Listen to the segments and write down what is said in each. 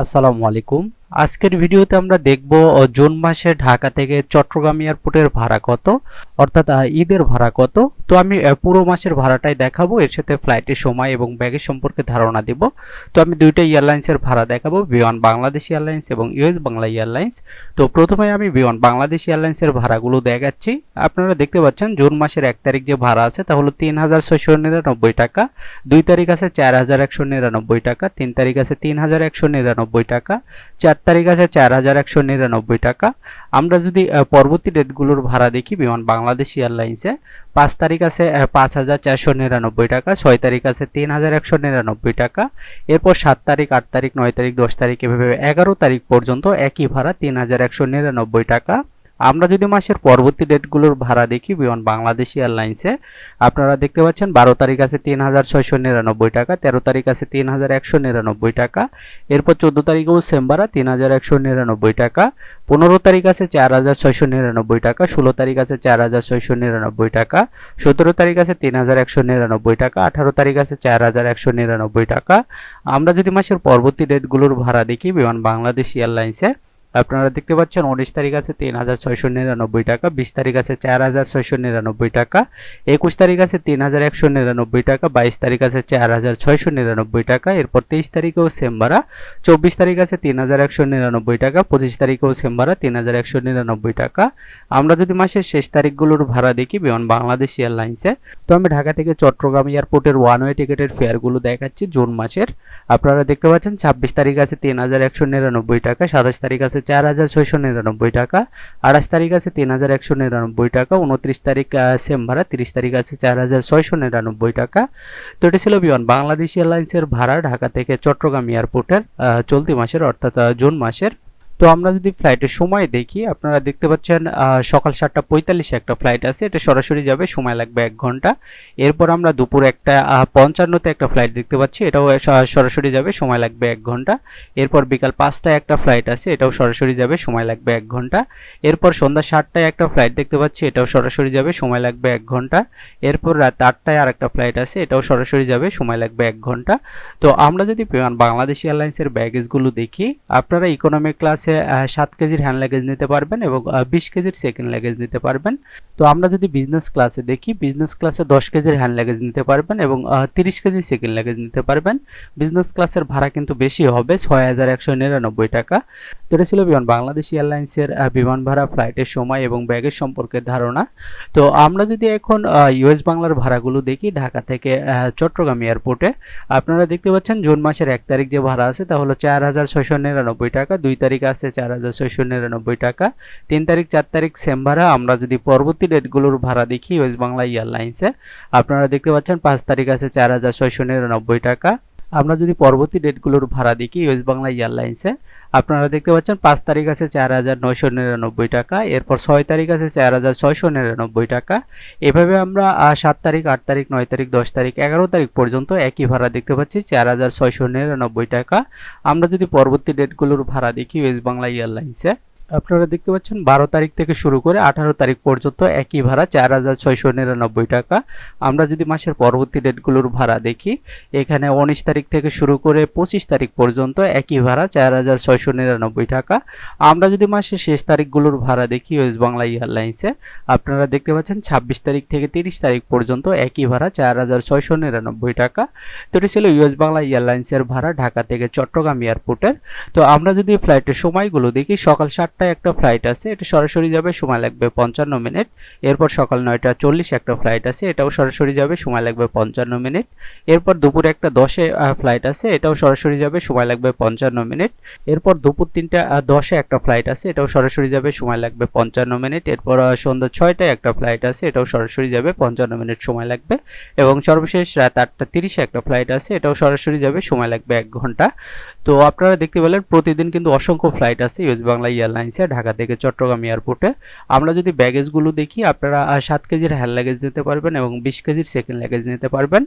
আসসালামু আলাইকুম। আজকের ভিডিওতে আমরা দেখব জুন মাসে ঢাকা থেকে চট্টগ্রাম এয়ারপোর্টের ভাড়া কত, অর্থাৎ ঈদের ভাড়া কত। তো আমি পুরো মাসের ভাড়াটাই দেখাবো, এর সাথে ফ্লাইটের সময় এবং ব্যাগের সম্পর্কে ধারণা দিব। তো আমি দুইটা এয়ারলাইন্সের ভাড়া দেখাবো বিমান বাংলাদেশ এয়ারলাইন্স এবং ইউএস বাংলা এয়ারলাইন্স। তো প্রথমে আমি বিমান বাংলাদেশ এয়ারলাইন্সের ভাড়াগুলো দেখাচ্ছি। আপনারা দেখতে পাচ্ছেন, জুন মাসের এক তারিখ যে ভাড়া আছে, তা হলো তিন হাজার ছয়শো নিরানব্বই টাকা। দুই তারিখ আছে চার হাজার একশো নিরানব্বই টাকা, তিন তারিখ আছে তিন হাজার একশো নিরানব্বই টাকা। চার তারিখ আছে চার হাজার একশো নিরানব্বই টাকা। আমরা যদি পরবর্তী ডেটগুলোর ভাড়া দেখি, বিমান বাংলাদেশ এয়ারলাইন্সে পাঁচ তারিখ আছে পাঁচ হাজার চারশো নিরানব্বই টাকা, ছয় তারিখ আছে, তিন হাজার একশো নিরানব্বই টাকা। এরপর সাত তারিখ, আট তারিখ, নয় তারিখ, দশ তারিখ, এভাবে এগারো তারিখ পর্যন্ত একই ভাড়া, তিন হাজার একশো নিরানব্বই টাকা। আমরা যদি মাসের পরবর্তী ডেটগুলোর ভাড়া দেখি, বিমান বাংলাদেশ এয়ারলাইন্সে, আপনারা দেখতে পাচ্ছেন বারো তারিখ আছে তিন হাজার ছয়শো নিরানব্বই টাকা, তেরো তারিখ আছে তিন হাজার একশো নিরানব্বই টাকা, এরপর চোদ্দ তারিখেও সেম্বারা তিন হাজার একশো নিরানব্বই টাকা, পনেরো তারিখ আছে চার হাজার ছয়শো নিরানব্বই টাকা, ষোলো তারিখ আছে চার হাজার ছয়শো নিরানব্বই টাকা, সতেরো তারিখ আছে তিন হাজার একশো নিরানব্বই টাকা, আঠারো তারিখ আছে চার হাজার একশো নিরানব্বই টাকা। আমরা যদি মাসের পরবর্তী ডেটগুলোর ভাড়া দেখি, বিমান বাংলাদেশ এয়ারলাইন্সে আপনারা দেখতে পাচ্ছেন উনিশ তারিখ আছে তিন হাজার ছয়শো নিরানব্বই টাকা, বিশ তারিখ আছে চার হাজার ছয়শো নিরানব্বই টাকা, একুশ তারিখ আছে তিন হাজার একশো নিরানব্বই টাকা, বাইশ তারিখ আছে চার হাজার ছয়শো নিরানব্বই টাকা, এরপর তেইশ তারিখেও সেম ভাড়া, চব্বিশ তারিখ আছে তিন হাজার একশো নিরানব্বই টাকা, পঁচিশ তারিখেও সেম ভাড়া, তিন হাজার একশো নিরানব্বই টাকা। আমরা যদি মাসের শেষ তারিখগুলোর ভাড়া দেখি, বিমান বাংলাদেশ এয়ারলাইন্সে, তো আমি ঢাকা থেকে চট্টগ্রাম এয়ারপোর্টের ওয়ান ওয়ে টিকিটের ফেয়ারগুলো দেখাচ্ছি জুন মাসের। আপনারা দেখতে পাচ্ছেন ছাব্বিশ তারিখ আছে তিন হাজার একশো নিরানব্বই টাকা, সাতাশ তারিখ আছে চার হাজার ছয়শো নিরানব্বই টাকা। আঠাশ তারিখ আছে তিন হাজার একশো নিরানব্বই টাকা। উনত্রিশ তারিখ সেম ভাড়া তিরিশ তারিখ আছে চার হাজার ছয়শো নিরানব্বই টাকা। তো এটা ছিল বিমান। বাংলাদেশ এয়ারলাইন্সের ভাড়া ঢাকা থেকে চট্টগ্রাম এয়ারপোর্টের চলতি মাসের অর্থাৎ জুন মাসের তো আমরা যদি ফ্লাইটের সময় দেখি, আপনারা দেখতে পাচ্ছেন সকাল সাতটা পঁয়তাল্লিশে একটা ফ্লাইট আছে, এটা সরাসরি যাবে, সময় লাগবে এক ঘণ্টা। এরপর আমরা দুপুর একটা পঞ্চান্নতে একটা ফ্লাইট দেখতে পাচ্ছি, এটাও সরাসরি যাবে, সময় লাগবে এক ঘণ্টা। এরপর বিকাল পাঁচটায় একটা ফ্লাইট আছে, এটাও সরাসরি যাবে, সময় লাগবে এক ঘণ্টা। এরপর সন্ধ্যা সাতটায় একটা ফ্লাইট দেখতে পাচ্ছি, এটাও সরাসরি যাবে, সময় লাগবে এক ঘণ্টা। এরপর রাত আটটায় আর একটা ফ্লাইট আছে, এটাও সরাসরি যাবে, সময় লাগবে এক ঘণ্টা। তো আমরা যদি বাংলাদেশ এয়ারলাইন্সের ব্যাগেজগুলো দেখি, আপনারা ইকোনমি ক্লাসে সাত কেজির হ্যান্ড লাগেজ নিতে পারবেন এবং বিশ কেজির সেকেন্ড লাগেজ নিতে পারবেন। তো আমরা যদি বিজনেস ক্লাসে দেখি বিজনেস ক্লাসে দশ কেজির হ্যান্ড লাগেজ নিতে পারবেন এবং তিরিশ কেজির সেকেন্ড লাগেজ নিতে পারবেন। বিজনেস ক্লাসের ভাড়া কিন্তু বেশি হবে, ছয় হাজার একশো নিরানব্বই টাকা। তো এটা ছিল বিমান, বাংলাদেশ এয়ারলাইন্সের বিমান ভাড়া ফ্লাইটের সময় এবং ব্যাগের সম্পর্কে ধারণা। তো আমরা যদি এখন ইউএস বাংলার ভাড়াগুলো দেখি, ঢাকা থেকে চট্টগ্রাম এয়ারপোর্টে আপনারা দেখতে পাচ্ছেন জুন মাসের এক তারিখ যে ভাড়া আছে, তা হলো চার হাজার ছয়শো নিরানব্বই টাকা। দুই তারিখ আছে চার হাজার ছয়শো নিরানব্বই টাকা। তিন তারিখ, চার তারিখ সেম ভাড়া আমরা যদি পরবর্তী ডেটগুলোর ভাড়া দেখি ওয়েস্ট বাংলা এয়ারলাইন্সে আপনারা দেখতে পাচ্ছেন পাঁচ তারিখ আছে চার হাজার ছয়শো নিরানব্বই টাকা। আমরা যদি পরবর্তী ডেটগুলোর ভাড়া দেখি ওয়েস্ট বাংলা এয়ারলাইন্সে আপনারা দেখতে পাচ্ছেন পাঁচ তারিখ আছে চার হাজার নয়শো নিরানব্বই টাকা, এরপর ছয় তারিখ আছে চার হাজার ছয়শো নিরানব্বই টাকা। এভাবে আমরা সাত তারিখ, আট তারিখ, নয় তারিখ, দশ তারিখ, এগারো তারিখ পর্যন্ত একই ভাড়া দেখতে পাচ্ছি, চার হাজার ছয়শো নিরানব্বই টাকা। আমরা যদি পরবর্তী ডেটগুলোর ভাড়া দেখি ওয়েস্ট বাংলা এয়ারলাইন্সে আপনারা দেখতে পাচ্ছেন, বারো তারিখ থেকে শুরু করে আঠারো তারিখ পর্যন্ত একই ভাড়া, চার হাজার ছয়শো নিরানব্বই টাকা। আমরা যদি মাসের পরবর্তী ডেটগুলোর ভাড়া দেখি, এখানে উনিশ তারিখ থেকে শুরু করে পঁচিশ তারিখ পর্যন্ত একই ভাড়া, চার হাজার ছয়শো নিরানব্বই টাকা। আমরা যদি মাসের শেষ তারিখগুলোর ভাড়া দেখি ওয়েস্ট বাংলা এয়ারলাইন্সে আপনারা দেখতে পাচ্ছেন, ছাব্বিশ তারিখ থেকে তিরিশ তারিখ পর্যন্ত একই ভাড়া, চার হাজার ছয়শো নিরানব্বই টাকা। তো এটি ছিল ইউএস বাংলা এয়ারলাইন্সের ভাড়া ঢাকা থেকে চট্টগ্রাম এয়ারপোর্টের। তো আমরা যদি ফ্লাইটের সময়গুলো দেখি, সকাল সাতটায় একটা ফ্লাইট আছে, এটা সরাসরি যাবে, সময় লাগবে পঞ্চান্ন মিনিট। এরপর সকাল নয়টা চল্লিশ একটা ফ্লাইট আছে, এটাও সরাসরি যাবে, সময় লাগবে পঞ্চান্ন মিনিট। এরপর দুপুর একটা দশে ফ্লাইট আছে, এটাও সরাসরি যাবে, সময় লাগবে পঞ্চান্ন মিনিট। এরপর দুপুর তিনটা দশে একটা ফ্লাইট আছে, এটাও সরাসরি যাবে, সময় লাগবে পঞ্চান্ন মিনিট। এরপর সন্ধ্যা ছয়টায় একটা ফ্লাইট আছে, এটাও সরাসরি যাবে, পঞ্চান্ন মিনিট সময় লাগবে। এবং সর্বশেষ রাত আটটা তিরিশে একটা ফ্লাইট আছে, এটাও সরাসরি যাবে, সময় লাগবে এক ঘণ্টা। তো আপনারা দেখতে পেলেন, প্রতিদিন কিন্তু অসংখ্য ফ্লাইট আছে ইউএস বাংলা এয়ারলাইন্সে ঢাকা থেকে চট্টগ্রাম এয়ারপোর্টে। আমরা যদি ব্যাগেজগুলো দেখি, আপনারা সাত কেজির হ্যান্ড লাগেজ নিতে পারবেন এবং বিশ কেজির সেকেন্ড লাগেজ নিতে পারবেন।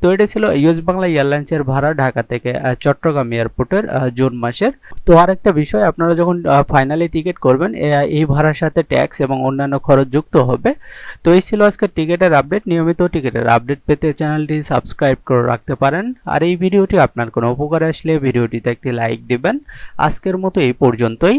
তো এটা ছিল ইউএস বাংলা এয়ারলাইন্সের ভাড়া ঢাকা থেকে চট্টগ্রাম এয়ারপোর্টের জুন মাসের। তো আরেকটা বিষয়, আপনারা যখন ফাইনালি টিকিট করবেন এই ভাড়ার সাথে ট্যাক্স এবং অন্যান্য খরচ যুক্ত হবে। তো এই ছিল আজকে টিকিটের আপডেট নিয়মিত টিকিটের আপডেট পেতে চ্যানেলটি সাবস্ক্রাইব করে রাখতে পারেন। আর এই ভিডিওটি আপনার কোনো উপকার আসলে, ভিডিওটিতে একটি লাইক দেবেন। আজকের মতো এই পর্যন্তই।